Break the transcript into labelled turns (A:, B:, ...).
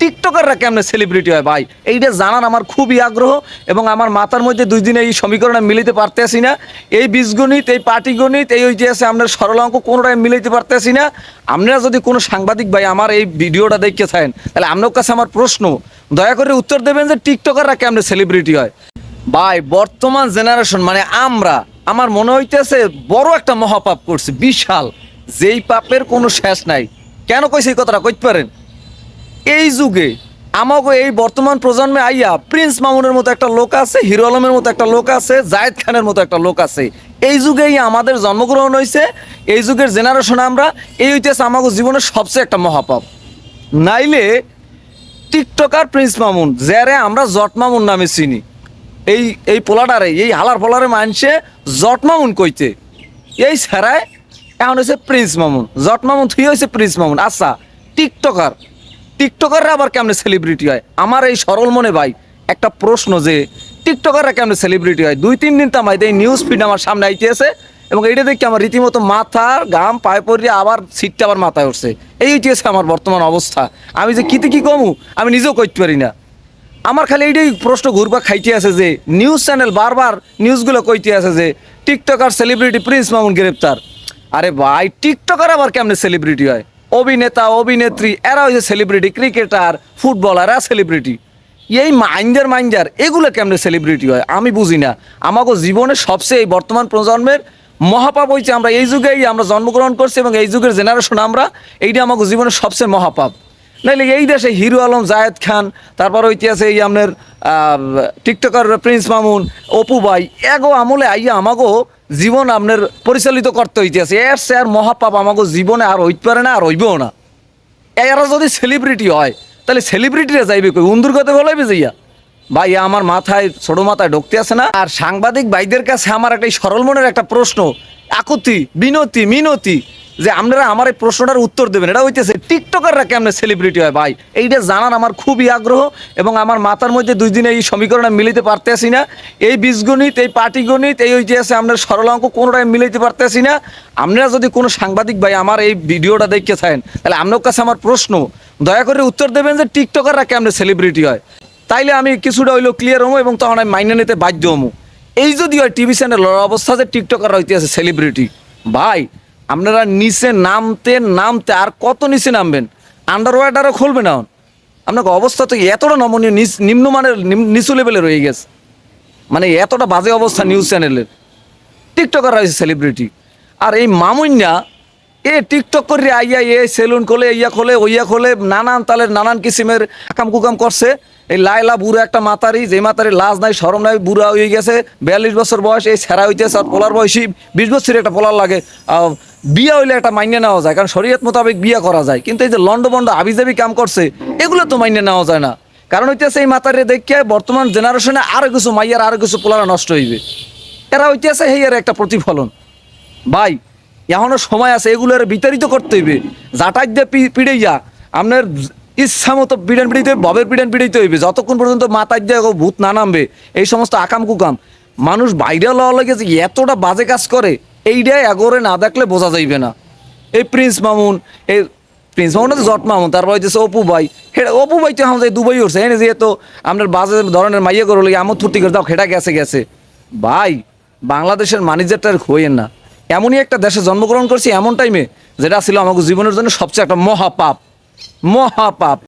A: টিকটকাররা কেমনে সেলিব্রিটি হয় ভাই? এইটা জানার আমার খুবই আগ্রহ এবং আমার মাথার মধ্যে দুই দিনে এই সমীকরণ মিলিতে পারতেছি না। এই বীজগণিত, এই পাটিগণিত, এই ওই যে আছে আপনার সরল অঙ্ক, কোনোটাই মিলাইতে পারতেছি না। আপনারা যদি কোনো সাংবাদিক ভাই আমার এই ভিডিওটা দেখতে থাকেন, তাহলে আপনার কাছে আমার প্রশ্ন, দয়া করে উত্তর দেবেন যে টিকটকাররা কেমনে সেলিব্রিটি হয়। ভাই, বর্তমান জেনারেশন মানে আমরা, আমার মনে হইতেছে বড় একটা মহাপাপ করছে, বিশাল। যেই পাপের কোনো শেষ নাই। কেন কইছে এই কথাটা? কইতে পারেন? এই যুগে আমাকে এই বর্তমান প্রজন্মে আইয়া প্রিন্স মামুনের মতো একটা লোক আছে, হিরো আলমের মতো একটা লোক আছে, জায়েদ খানের মতো একটা লোক আছে। এই যুগেই আমাদের জন্মগ্রহণ হয়েছে এই যুগের জেনারেশন আমরা, এই হইতেছে আমাকে জীবনের সবচেয়ে একটা মহাপাপ। নাইলে টিকটকার প্রিন্স মামুন, যারে আমরা জট মামুন নামে চিনি, এই এই পোলাটারে এই হালার পোলারে মানছে জট মামুন কইতে। এই ছাড়ায় এখন হয়েছে প্রিন্স মামুন, জট মামুন, থুই হয়েছে প্রিন্স মামুন। আচ্ছা টিকটকার টিকটকাররা আবার কেমনে সেলিব্রিটি হয়? আমার এই সরল মনে ভাই, একটা প্রশ্ন যে টিকটকাররা কেমনে সেলিব্রিটি হয়? দুই, তিন দিন তামাই এই নিউজ ফিড আমার সামনে আইতেছে এবং এইটা দেখি আমার রীতিমতো মাথার গাম পায়ে পড়িয়ে আবার সিটটা আবার মাথায় উঠছে। এই হইতেছে আমার বর্তমান অবস্থা। আমি যে কিতে কি কমু, আমি নিজেও করতে পারি না। আমার খালি এইটাই প্রশ্ন ঘুরবা খাইতে আছে যে নিউজ চ্যানেল বারবার নিউজগুলো কইতে আছে যে টিকটকার সেলিব্রিটি প্রিন্স মামুন গ্রেপ্তার। আরে ভাই, টিকটকার আবার কেমনে সেলিব্রিটি হয়? অভিনেতা, অভিনেত্রী, এরা হচ্ছে সেলিব্রিটি ক্রিকেটার ফুটবলাররা সেলিব্রিটি এই মাইন্ডার মাইন্ডার এগুলো কেমনে সেলিব্রিটি হয়? আমি বুঝি না। আমাকে জীবনে সবচেয়ে এই বর্তমান প্রজন্মের মহাপাপ হয়েছে আমরা এই যুগেই আমরা জন্মগ্রহণ করছি এবং এই যুগের জেনারেশন আমরা, এইটা আমাকে জীবনের সবচেয়ে মহাপাপ। নাইলে এই দেশে হিরো আলম, জায়েদ খান, তারপর ঐতিহাসে এই আপনার টিকটকার প্রিন্স মামুন, অপু ভাই, এগো আমলে আইয়া আমাগো জীবন আপনার পরিচালিত করতে হইতেছে এর সে আর মহাপাপ আমাগো জীবনে আর হইতে পারে না, আর হইবেও না। এরা যদি সেলিব্রিটি হয়, তাহলে সেলিব্রিটিরা যাইবে কই? উন্দুর কথা বলাইবে যাইয়া? ভাই আমার মাথায়, ছোট মাথায় ঢুকতে আসে না? আর সাংবাদিক ভাইদের কাছে আমার একটা সরল মনের একটা প্রশ্ন। আকুতি, বিনতি, মিনতি যে আপনারা আমার এই প্রশ্নটার উত্তর দেবেন। এটা হইতেছে, টিকটকাররা কেমনে সেলিব্রিটি হয় ভাই? এইটা জানার আমার খুবই আগ্রহ এবং আমার মাথার মধ্যে দুই দিনে এই সমীকরণে মিলিতে পারতেছি না। এই বীজগণিত, এই পাটিগণিত, এই ঐতিহাসে আপনার সরল অঙ্ক, কোনোটাই মিলাইতে পারতেছি না। আপনারা যদি কোনো সাংবাদিক ভাই আমার এই ভিডিওটা দেখতে থাকেন, তাহলে আপনার কাছে আমার প্রশ্ন, দয়া করে উত্তর দেবেন যে টিকটকাররা কেমনে সেলিব্রিটি হয়। তাইলে আমি কিছুটা হইল ক্লিয়ার হমো এবং তখন আমি মাইনে নিতে বাধ্য হমো। এই যদি হয়, টিভি চ্যানেলের অবস্থা যে টিকটকাররা হইতেছে সেলিব্রিটি ভাই আপনারা নিচে নামতে নামতে আর কত নিচে নামবেন? আন্ডারওয়ার্ডারও খুলবে না আপনাকে অবস্থা তো এতটা নমনীয় নিম্নমানের নিচু লেভেলে রয়ে গেছে। মানে এতটা বাজে অবস্থা নিউজ চ্যানেলের টিকটকার হয়েছে সেলিব্রিটি আর এই মামুন্যা এ টিকটক করে আইয়া এ সেলুন খোলে, ইয়া খোলে, ওইয়া খোলে, নানান তালের, নানান কিসিমের আকাম কুকাম করছে। এই লাইলা বুড়ো একটা মাতারি, যে মাতারি লাজ নাই সরম নাই, বুড়া হয়ে গেছে, বিয়াল্লিশ বছর বয়স, এই সেরা হইতেছে আর পোলার বয়সী, বিশ বছরের একটা পোলার লাগে বিয়া হইলে একটা মাইনে নেওয়া যায়, কারণ শরীয়ত মোতাবেক বিয়া করা যায়। কিন্তু এই যে লন্ড বন্ড আবিজাবি কাম করছে, এগুলো তো মাইনে নেওয়া যায় না। কারণ হইতেছে এই মাতারে দেখে বর্তমান জেনারেশনে আরও কিছু মাইয়ার, আরও কিছু পোলারা নষ্ট হইবে। এরা হইতেছে হেয়ার একটা প্রতিফলন। ভাই, এখনও সময় আছে, এগুলোর বিতাড়িত করতে হইবে। জাটাই দিয়ে পিড়াইয়া, আপনার ইচ্ছা মতো পিড়ান হইবে ববের পিড়ান পিড়াইতে হইবে। যতক্ষণ পর্যন্ত মাথায় দিয়ে ভূত না নামবে, এই সমস্ত আকাম কুকাম মানুষ বাইরে লওয়া লাগে যে এতটা বাজে কাজ করে এইটাই এগোরে না দেখলে বোঝা যাইবে না। এই প্রিন্স মামুন, এই প্রিন্স মামুন তো জট মামুন, তারপর হইতেছে অপু ভাই। হেটা অপু ভাই তো আমাদের দুবাই উঠছে, এনে যেহেতু আপনার বাজে ধরনের মাইয়ে করো লাগে আমর ফুর্তি করে দাও খেটা গেছে গেছে। ভাই, বাংলাদেশের মানিজারটা আর খোয়েন না। এমনই একটা দেশে জন্মগ্রহণ করছি এমন টাইমে যেটা ছিল আমাকে জীবনের জন্য সবচেয়ে একটা মহাপাপ। মহাপাপ।